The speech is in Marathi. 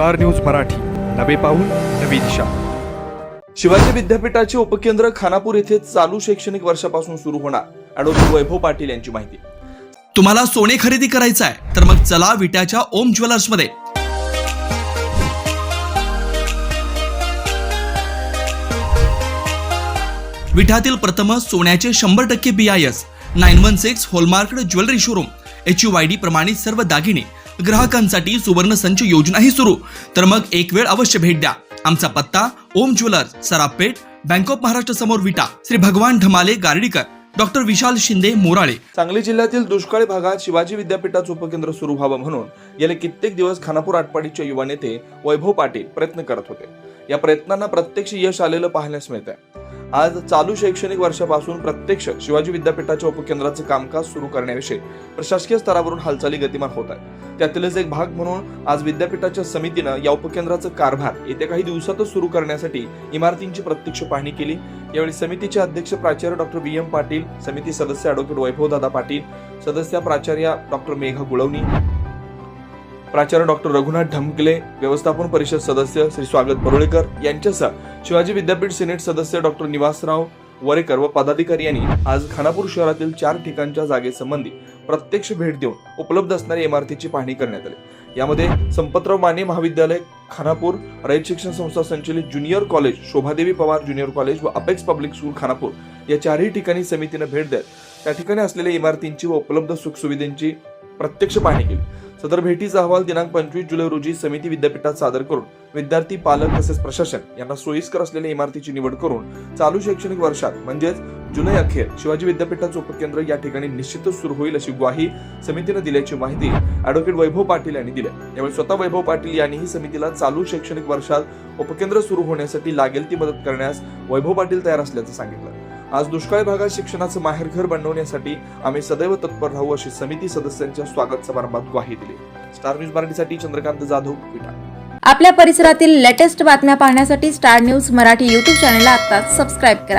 Star news Marathi. नवे पाऊल नवी दिशा. शिवाजी विद्यापीठाचे उपकेंद्र खानापूर येथे चालू शैक्षणिक वर्षापासून सुरू होणार ॲडव्होकेट वैभव पाटील यांची माहिती. तुम्हाला सोने खरेदी करायचं आहे तर मग चला विट्याच्या ओम ज्वेलर्समध्ये. विठातील प्रथम सोन्याचे शंभर टक्के B I S nine one six hallmark jewellery showroom H U I D प्रमाणित सर्व दागिने ग्राहकांसाठी सुवर्ण संच योजनाही सुरू. तर मग एक वेळ अवश्य भेट द्या. आमचा पत्ता Om jewellers Sarapeth bank of Maharashtra समोर विटा श्री भगवान ढमाले गार्डीकर डॉक्टर विशाल शिंदे मोराळे. सांगली जिल्ह्यातील दुष्काळी भागात शिवाजी विद्यापीठाचं उपकेंद्र सुरू व्हावं म्हणून गेले कित्येक दिवस खानापूर आटपाडीचे युवा नेते वैभव पाटील प्रयत्न करत होते. या प्रयत्नांना प्रत्यक्ष यश आलेलं पाहण्यास मिळत आहे आज चालू शैक्षणिक वर्षापासून प्रत्यक्ष शिवाजी विद्यापीठाच्या उपकेंद्राचं कामकाज सुरू करण्याविषयी प्रशासकीय स्तरावरून हालचाली गतिमान होत आहेत. त्यातीलच एक भाग म्हणून आज विद्यापीठाच्या समितीनं या उपकेंद्राचं कारभार येत्या काही दिवसातच सुरू करण्यासाठी इमारतींची प्रत्यक्ष पाहणी केली. यावेळी समितीचे अध्यक्ष प्राचार्य डॉक्टर बी एम. पाटील समिती सदस्य ॲडव्होकेट वैभवदादा पाटील सदस्या प्राचार्य डॉक्टर मेघा गुळवणी प्राचार्य डॉक्टर रघुनाथ ढमकले व्यवस्थापन परिषद सदस्य श्री स्वागत परुळेकर यांच्यासह शिवाजी विद्यापीठ सिनेट सदस्य डॉक्टर निवासराव वरेकर व पदाधिकारी यांनी आज खानापूर शहरातील चार ठिकाणच्या जागेसंबंधी प्रत्यक्ष भेट देऊन उपलब्ध असणाऱ्या इमारतीची पाहणी करण्यात आली. यामध्ये संपतराव माने महाविद्यालय खानापूर रयत शिक्षण संस्था संचलित junior college Shobhadevi Pawar junior college व अपेक्स पब्लिक स्कूल खानापूर या चारही ठिकाणी समितीनं भेट देत त्या ठिकाणी असलेल्या इमारतींची व उपलब्ध सुखसुविधांची प्रत्यक्ष पाहणी केली. सदर भेटीचा अहवाल दिनांक पंचवीस जुलै रोजी समिती विद्यापीठात सादर करून विद्यार्थी पालक तसेच प्रशासन यांना सोयीस्कर असलेल्या इमारतीची निवड करून चालू शैक्षणिक वर्षात म्हणजेच जुलै अखेर शिवाजी विद्यापीठाचं उपकेंद्र या ठिकाणी निश्चितच सुरू होईल अशी ग्वाही समितीनं दिल्याची माहिती अॅडव्होकेट वैभव पाटील यांनी दिली. यावेळी स्वतः वैभव पाटील यांनीही समितीला चालू शैक्षणिक वर्षात उपकेंद्र सुरू होण्यासाठी लागेल ती मदत करण्यास वैभव पाटील तयार असल्याचं सांगितलं. आज दुष्काळी भागात शिक्षणाचं माहेरघर बनवण्यासाठी आम्ही सदैव तत्पर राहू अशी समिती सदस्यांच्या स्वागत समारंभात ग्वाही दिली. स्टार न्यूज मराठीसाठी चंद्रकांत जाधव विटा. आपल्या परिसरातील लेटेस्ट बातम्या पाहण्यासाठी स्टार न्यूज मराठी युट्यूब चॅनलला आता सबस्क्राईब करा.